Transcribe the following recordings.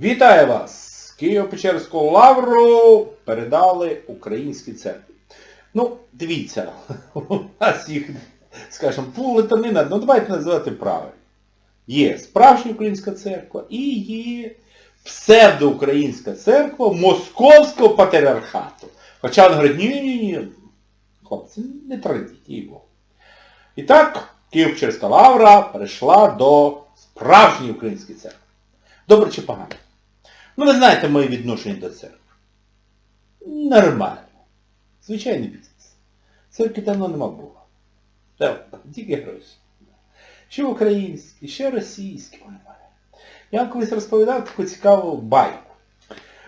Вітаю вас! Києво-Печерську лавру передали українській церкві. Ну, дивіться, у нас їх, скажімо, плутанина, ну давайте називати правильно. Є справжня українська церква і є псевдоукраїнська церква Московського патріархату. Хоча вони говорять, ні-ні-ні, хлопці, не традіть його. І так, Київ-Печерська лавра перейшла до справжньої української церкви. Добре чи погано? Ну, ви знаєте моє відношення до церкви. Нормально. Звичайний бізнес. Церкви давно нема було. Так, тільки гроші. Що українські, що російські. Я вам колись розповідав таку цікаву байку.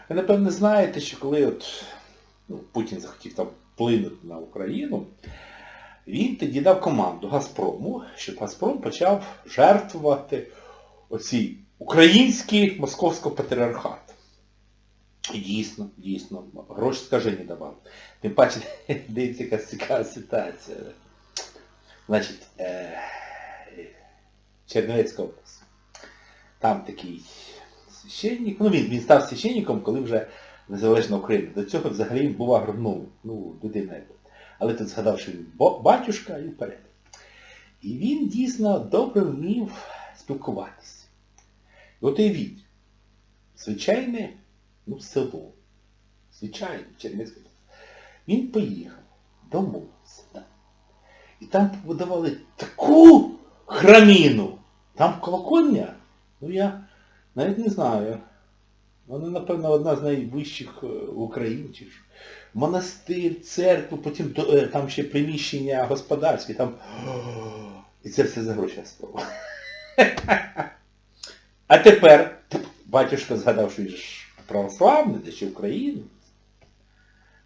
Ви, напевно, знаєте, що коли от, ну, Путін захотів там вплинути на Україну, він тоді дав команду Газпрому, щоб Газпром почав жертвувати оці патріархату. І дійсно, дійсно, гроші скажені давав. Тим паче, дивіться, яка цікава ситуація. Значить, е, Чернівецька область. Там такий священник, ну він, він став священником, коли вже незалежна Україна. До цього взагалі він був агрономом, ну, людина. Але тут згадав, що він батюшка і вперед. І він дійсно добре вмів спілкуватися. От уявіть, звичайне, ну, село. Звичайне, Чернівецьке. Він поїхав, домовився. Да. І там побудували таку храміну. Там колокольня, ну я навіть не знаю. Вона, напевно, одна з найвищих е, в Україні. Монастир, церкву, потім е, там ще приміщення господарські, там. І це все за гроші спробував. А тепер батюшка згадав, що він ж православний, де ще України.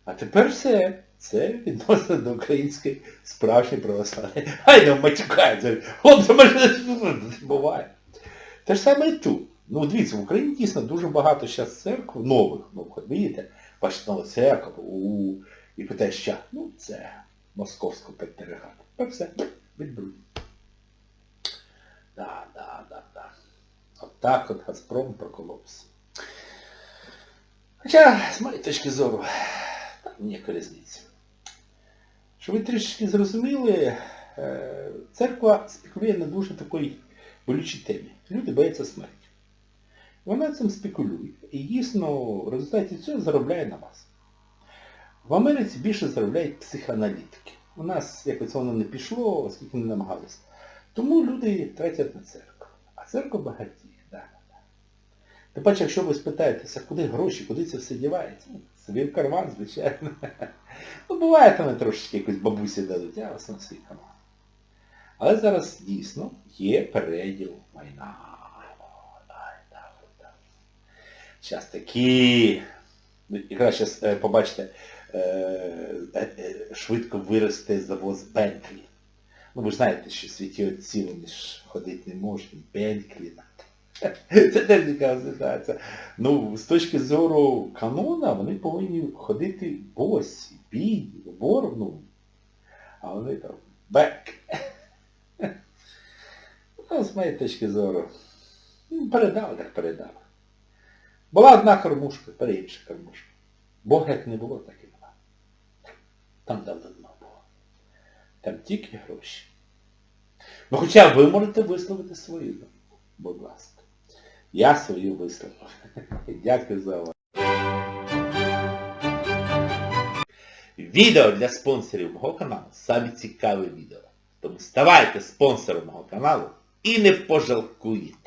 А тепер все. Це відносно до української справжньої православної. Ай, матюкається. Хлопці, може, не буває. Те ж саме і тут. Ну, дивіться, в Україні дійсно дуже багато зараз церкв нових. Ну, видите, бачите, церква, у і питає, що? Ну, це московського патріархату. Тепер все, відбруть. Да, да, да, да. От так от Газпром проколовся. Хоча, з моєї точки зору, там ніяка різниця. Щоб ви трішки зрозуміли, е, церква спекулює на дуже такій болючій темі. Люди бояться смерті. Вона цим спекулює. І дійсно в результаті цього заробляє на вас. В Америці більше заробляють психоаналітики. У нас якось воно не пішло, оскільки не намагалися. Тому люди тратять на церкву. А церква багатіє. Тим паче, якщо ви спитаєтеся, куди гроші, куди це все дівається, ну, собі в карман, звичайно. Ну, буває там трошечки якось бабусі дадуть, а в основному свій карман. Але зараз дійсно є переділ майна. Зараз такі, ну, якраз зараз побачите, е, е, е, швидко виросте завоз Бентлі. Ну ви ж знаєте, що святі отці вони ж ходити не можуть, Бентлі. Це теж цікава ситуація. Ну, з точки зору канона, вони повинні ходити босі, бідні, боргну. А вони там бек. Ну, з моєї точки зору. Ну, передали, так передали. Була одна кормушка, тепер інша кормушка. Бога як не було, так і нема. Там давно було. Там тільки гроші. Ну хоча ви можете висловити свою думку, будь ласка. Я свою висловив. Дякую за увагу. Відео для спонсорів мого каналу самі цікаві відео. Тому ставайте спонсором мого каналу і не пожалкуєте.